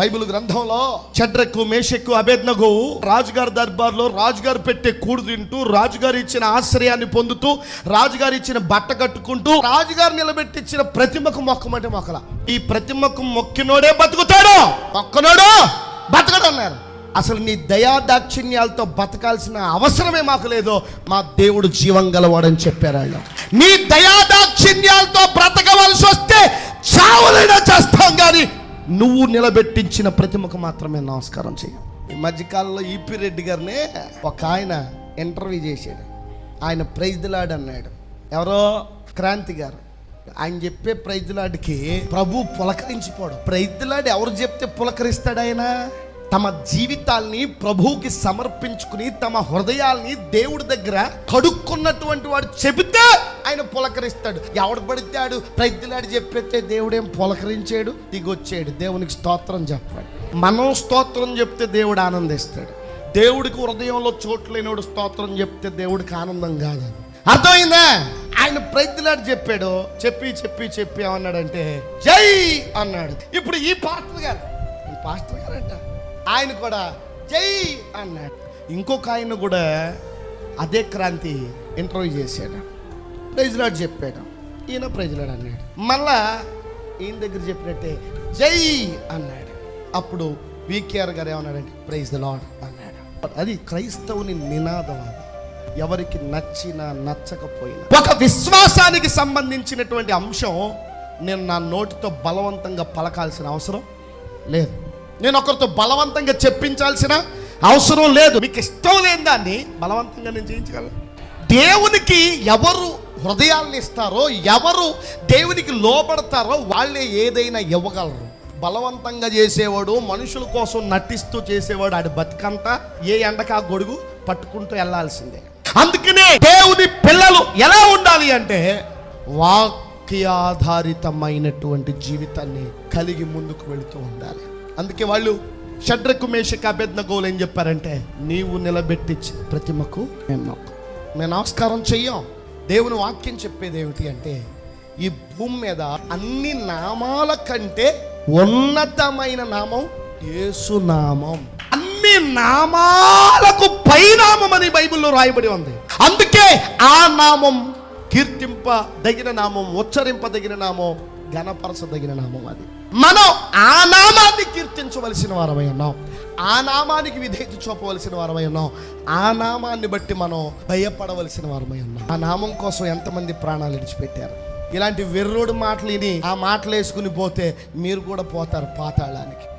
Bible గ్రంథంలో చెడ్రకు మేషక్కు అభేద్నగు రాజుగారి దర్బార్లో రాజుగారు పెట్టే కూడు తింటూ రాజుగారు ఇచ్చిన ఆశ్రయాన్ని పొందుతూ రాజుగారు ఇచ్చిన బట్ట కట్టుకుంటూ రాజుగారు నిలబెట్టించిన ప్రతిమకు మొక్కమంటే మొక్కల. ఈ ప్రతిమకు మొక్కినోడే బతుకుతాడు. మొక్కనోడు బతకడు అన్నారు అసలు నీ దయా దాక్షిణ్యాలతో బతకాల్సిన అవసరమే మాకు లేదు. మా దేవుడు జీవం గలవాడని చెప్పారు వాళ్ళు నీ దయా దాక్షిణ్యాలతో బ్రతకవలసి వస్తే చావులైనా చేస్తాం నువ్వు నిలబెట్టించిన ప్రతిమకు మాత్రమే నమస్కారం చేయ. ఈ మధ్యకాలంలో ఈపి రెడ్డి గారిని ఒక ఆయన ఇంటర్వ్యూ చేశాడు. ఆయన ప్రైజ్లాడ్ అన్నాడు. ఎవరో? క్రాంతి గారు. ఆయన చెప్పే ప్రైజ్లాడ్కి ప్రభు పులకరించిపోవడం ప్రైజ్లాడ్ ఎవరు చెప్తే పులకరిస్తాడు ఆయన? తమ జీవితాల్ని ప్రభువుకి సమర్పించుకుని తమ హృదయాల్ని దేవుడి దగ్గర కడుక్కున్నటువంటి వాడు చెబితే ఆయన పులకరిస్తాడు. ఎవడు పడితే ప్రతిలాడు చెప్పితే దేవుడేం పులకరించాడు? దిగొచ్చాడు దేవునికి స్తోత్రం చెప్పాడు. మనం స్తోత్రం చెప్తే దేవుడు ఆనందిస్తాడు. దేవుడికి హృదయంలో చోటు లేనివాడు స్తోత్రం చెప్తే దేవుడికి ఆనందం కాదని అర్థమైందా? ఆయన ప్రతిలాడు చెప్పాడు. చెప్పి చెప్పి చెప్పి ఏమన్నాడంటే జై అన్నాడు. ఇప్పుడు ఈ పాస్టర్ గారు ఈ పాస్టర్ గారంట. ఆయన కూడా జై అన్నాడు. ఇంకొక ఆయన కూడా అదే క్రాంతి ఇంటర్వ్యూ చేశాడు. ప్రైజ్లాడ్ చెప్పాడు. ఈయన ప్రైజ్లాడ్ అన్నాడు. మళ్ళా ఈయన దగ్గర చెప్పినట్టే జై అన్నాడు. అప్పుడు వికేఆర్ గారు ఏమన్నాడంటే ప్రైజ్ ద లాడ్ అన్నాడు. అది క్రైస్తవుని నినాదం అది. ఎవరికి నచ్చినా నచ్చకపోయినా. ఒక విశ్వాసానికి సంబంధించినటువంటి అంశం నేను నా నోటితో బలవంతంగా పలకాల్సిన అవసరం లేదు. నేను ఒకరితో బలవంతంగా చెప్పించాల్సిన అవసరం లేదు. మీకు ఇష్టం లేని దాన్ని బలవంతంగా నేను చేయించగలను. దేవునికి ఎవరు హృదయాల్ని ఇస్తారో ఎవరు దేవునికి లోపడతారో వాళ్ళే ఏదైనా ఇవ్వగలరు. బలవంతంగా చేసేవాడు మనుషుల కోసం నటిస్తూ చేసేవాడు ఆడి బతికంతా ఏ ఎండకా గొడుగు పట్టుకుంటూ వెళ్ళాల్సిందే. అందుకనే దేవుని పిల్లలు ఎలా ఉండాలి అంటే వాక్యాధారితమైనటువంటి జీవితాన్ని కలిగి ముందుకు వెళుతూ ఉండాలి. అందుకే వాళ్ళు షడ్రకు మేషక అభ్యర్థన గోలు ఏం చెప్పారంటే నీవు నిలబెట్టించిన ప్రతిమకు మేము మేము నమస్కారం చెయ్యం. దేవుని వాక్యం చెప్పేది ఏమిటి అంటే ఈ భూమి మీద అన్ని నామాల కంటే ఉన్నతమైన నామం యేసునామం అన్ని నామాలకు పైనామం అని బైబిల్లో రాయబడి ఉంది. అందుకే ఆ నామం కీర్తింపదగిన నామం ఉచ్చరింపదగిన నామం గణపరచదగిన నామం అది. మనం ఆ ఆరాధించవలసిన వారమై ఉన్నాం. ఆ నామానికి విధేయత చూపవలసిన వారమై ఉన్నాం. ఆ నామాన్ని బట్టి మనం భయపడవలసిన వారమై ఉన్నాం. ఆ నామం కోసం ఎంతమంది ప్రాణాలు విడిచిపెట్టారు? ఇలాంటి వెర్రోడు మాటలు విని ఆ మాటలు వేసుకుని పోతే మీరు కూడా పోతారు పాతాళానికి.